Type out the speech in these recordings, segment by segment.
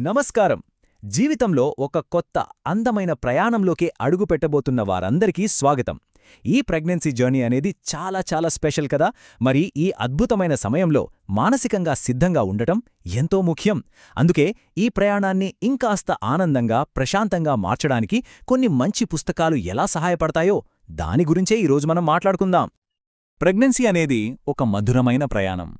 నమస్కారం. జీవితంలో ఒక కొత్త అందమైన ప్రయాణంలోకి అడుగుపెట్టబోతున్న వారందరికీ స్వాగతం. ఈ ప్రెగ్నెన్సీ జర్నీ అనేది చాలా చాలా స్పెషల్ కదా. మరి ఈ అద్భుతమైన సమయంలో మానసికంగా సిద్ధంగా ఉండటం ఎంతో ముఖ్యం. అందుకే ఈ ప్రయాణాన్ని ఇంకాస్త ఆనందంగా ప్రశాంతంగా మార్చడానికి కొన్ని మంచి పుస్తకాలు ఎలా సహాయపడతాయో దాని గురించే ఈరోజు మనం మాట్లాడుకుందాం. ప్రెగ్నెన్సీ అనేది ఒక మధురమైన ప్రయాణం.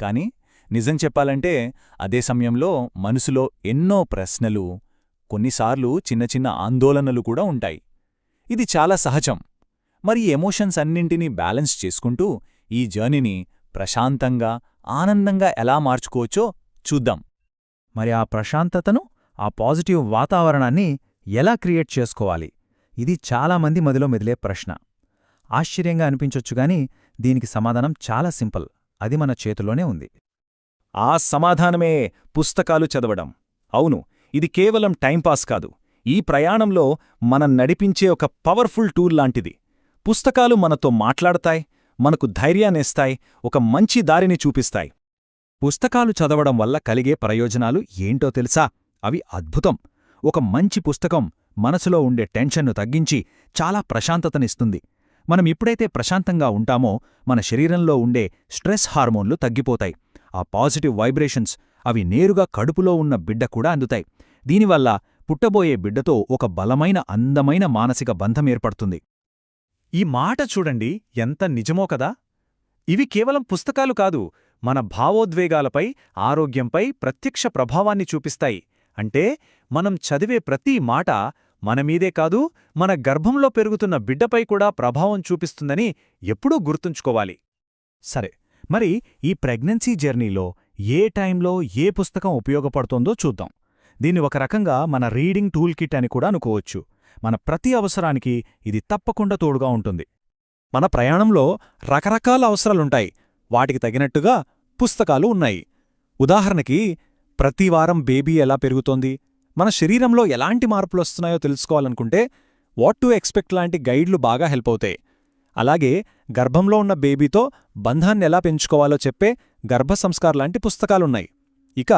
కానీ నిజం చెప్పాలంటే అదే సమయంలో మనసులో ఎన్నో ప్రశ్నలు కొన్నిసార్లు చిన్న చిన్న ఆందోళనలు కూడా ఉంటాయి. ఇది చాలా సహజం. మరి ఎమోషన్స్ అన్నింటినీ బ్యాలెన్స్ చేసుకుంటూ ఈ జర్నీని ప్రశాంతంగా ఆనందంగా ఎలా మార్చుకోవచ్చో చూద్దాం. మరి ఆ ప్రశాంతతను ఆ పాజిటివ్ వాతావరణాన్ని ఎలా క్రియేట్ చేసుకోవాలి? ఇది చాలామంది మదిలో మెదిలే ప్రశ్న. ఆశ్చర్యంగా అనిపించొచ్చుగాని దీనికి సమాధానం చాలా సింపుల్. అది మన చేతిలోనే ఉంది. ఆ సమాధానమే పుస్తకాలు చదవడం. అవును ఇది కేవలం టైంపాస్ కాదు. ఈ ప్రయాణంలో మనం నడిపించే ఒక పవర్ఫుల్ టూల్ లాంటిది. పుస్తకాలు మనతో మాట్లాడతాయి మనకు ధైర్యాన్నిస్తాయి ఒక మంచి దారిని చూపిస్తాయి. పుస్తకాలు చదవడం వల్ల కలిగే ప్రయోజనాలు ఏంటో తెలుసా? అవి అద్భుతం. ఒక మంచి పుస్తకం మనసులో ఉండే టెన్షన్ను తగ్గించి చాలా ప్రశాంతతనిస్తుంది. మనం ఎప్పుడైతే ప్రశాంతంగా ఉంటామో మన శరీరంలో ఉండే స్ట్రెస్ హార్మోన్లు తగ్గిపోతాయి. ఆ పాజిటివ్ వైబ్రేషన్స్ అవి నేరుగా కడుపులో ఉన్న బిడ్డ కూడా అందుతాయి. దీనివల్ల పుట్టబోయే బిడ్డతో ఒక బలమైన అందమైన మానసిక బంధం ఏర్పడుతుంది. ఈ మాట చూడండి ఎంత నిజమో కదా! ఇవి కేవలం పుస్తకాలు కాదు మన భావోద్వేగాలపై ఆరోగ్యంపై ప్రత్యక్ష ప్రభావాన్ని చూపిస్తాయి. అంటే మనం చదివే ప్రతి మాట మనమీదే కాదు మన గర్భంలో పెరుగుతున్న బిడ్డపై కూడా ప్రభావం చూపిస్తుందని ఎప్పుడూ గుర్తుంచుకోవాలి. సరే మరి ఈ ప్రెగ్నెన్సీ జర్నీలో ఏ టైంలో ఏ పుస్తకం ఉపయోగపడుతోందో చూద్దాం. దీన్ని ఒక రకంగా మన రీడింగ్ టూల్ కిట్ అని కూడా అనుకోవచ్చు. మన ప్రతి అవసరానికి ఇది తప్పకుండా తోడుగా ఉంటుంది. మన ప్రయాణంలో రకరకాల అవసరాలుంటాయి. వాటికి తగినట్టుగా పుస్తకాలు ఉన్నాయి. ఉదాహరణకి ప్రతివారం బేబీ ఎలా పెరుగుతోంది? మన శరీరంలో ఎలాంటి మార్పులొస్తున్నాయో తెలుసుకోవాలనుకుంటే వాట్ టు ఎక్స్పెక్ట్ లాంటి గైడ్లు బాగా హెల్ప్ అవుతాయి. అలాగే గర్భంలో ఉన్న బేబీతో బంధాన్ని ఎలా పెంచుకోవాలో చెప్పే గర్భ సంస్కార్ లాంటి పుస్తకాలున్నాయి. ఇక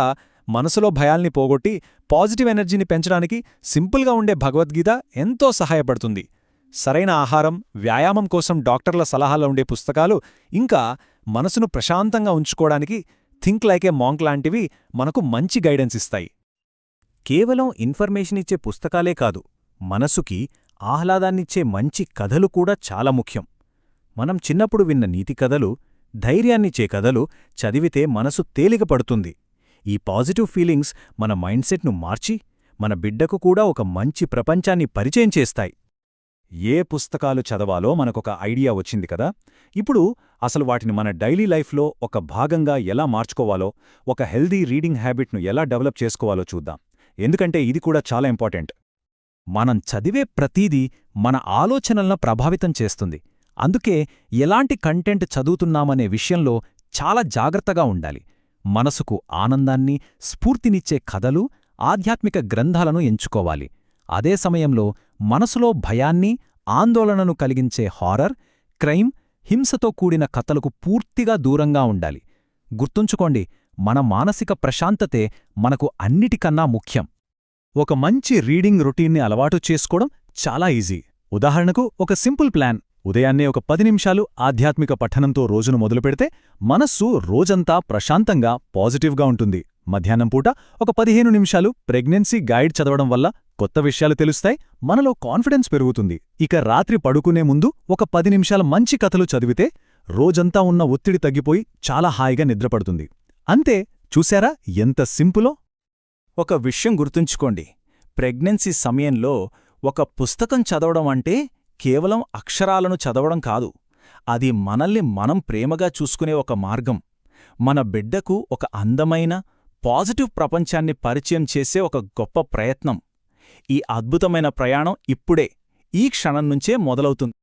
మనసులో భయాల్ని పోగొట్టి పాజిటివ్ ఎనర్జీని పెంచడానికి సింపుల్గా ఉండే భగవద్గీత ఎంతో సహాయపడుతుంది. సరైన ఆహారం వ్యాయామం కోసం డాక్టర్ల సలహాలో ఉండే పుస్తకాలు ఇంకా మనసును ప్రశాంతంగా ఉంచుకోవడానికి థింక్ లైక్ ఏ మాంక్ లాంటివి మనకు మంచి గైడెన్స్ ఇస్తాయి. కేవలం ఇన్ఫర్మేషన్ ఇచ్చే పుస్తకాలే కాదు మనసుకి ఆహ్లాదాన్నిచ్చే మంచి కథలు కూడా చాలా ముఖ్యం. మనం చిన్నప్పుడు విన్న నీతి కథలు ధైర్యాన్నిచ్చే కథలు చదివితే మనసు తేలికపడుతుంది ఈ పాజిటివ్ ఫీలింగ్స్ మన మైండ్సెట్ను మార్చి మన బిడ్డకు కూడా ఒక మంచి ప్రపంచాన్ని పరిచయం చేస్తాయి. ఏ పుస్తకాలు చదవాలో మనకొక ఐడియా వచ్చింది కదా? ఇప్పుడు అసలు వాటిని మన డైలీ లైఫ్లో ఒక భాగంగా ఎలా మార్చుకోవాలో ఒక హెల్దీ రీడింగ్ హ్యాబిట్ను ఎలా డెవలప్ చేసుకోవాలో చూద్దాం. ఎందుకంటే ఇది కూడా చాలా ఇంపార్టెంట్. మనం చదివే ప్రతీదీ మన ఆలోచనలను ప్రభావితం చేస్తుంది. అందుకే ఎలాంటి కంటెంట్ చదువుతున్నామనే విషయంలో చాలా జాగ్రత్తగా ఉండాలి. మనసుకు ఆనందాన్ని స్ఫూర్తినిచ్చే కథలు ఆధ్యాత్మిక గ్రంథాలను ఎంచుకోవాలి. అదే సమయంలో మనసులో భయాన్ని ఆందోళనను కలిగించే హారర్ క్రైమ్ హింసతో కూడిన కథలకు పూర్తిగా దూరంగా ఉండాలి. గుర్తుంచుకోండి మన మానసిక ప్రశాంతతే మనకు అన్నిటికన్నా ముఖ్యం. ఒక మంచి రీడింగ్ రొటీన్ని అలవాటు చేసుకోవడం చాలా ఈజీ. ఉదాహరణకు ఒక సింపుల్ ప్లాన్. ఉదయాన్నే ఒక పది నిమిషాలు ఆధ్యాత్మిక పఠనంతో రోజును మొదలుపెడితే మనస్సు రోజంతా ప్రశాంతంగా పాజిటివ్గా ఉంటుంది. మధ్యాహ్నం పూట ఒక పదిహేను నిమిషాలు ప్రెగ్నెన్సీ గైడ్ చదవడం వల్ల కొత్త విషయాలు తెలుస్తాయి మనలో కాన్ఫిడెన్స్ పెరుగుతుంది. ఇక రాత్రి పడుకునే ముందు ఒక పది నిమిషాల మంచి కథలు చదివితే రోజంతా ఉన్న ఒత్తిడి తగ్గిపోయి చాలా హాయిగా నిద్రపడుతుంది. అంతే చూశారా ఎంత సింపులో? ఒక విషయం గుర్తుంచుకోండి. ప్రెగ్నెన్సీ సమయంలో ఒక పుస్తకం చదవడం అంటే కేవలం అక్షరాలను చదవడం కాదు అది మనల్ని మనం ప్రేమగా చూసుకునే ఒక మార్గం. మన బిడ్డకు ఒక అందమైన పాజిటివ్ ప్రపంచాన్ని పరిచయం చేసే ఒక గొప్ప ప్రయత్నం. ఈ అద్భుతమైన ప్రయాణం ఇప్పుడే ఈ క్షణం నుంచే మొదలవుతుంది.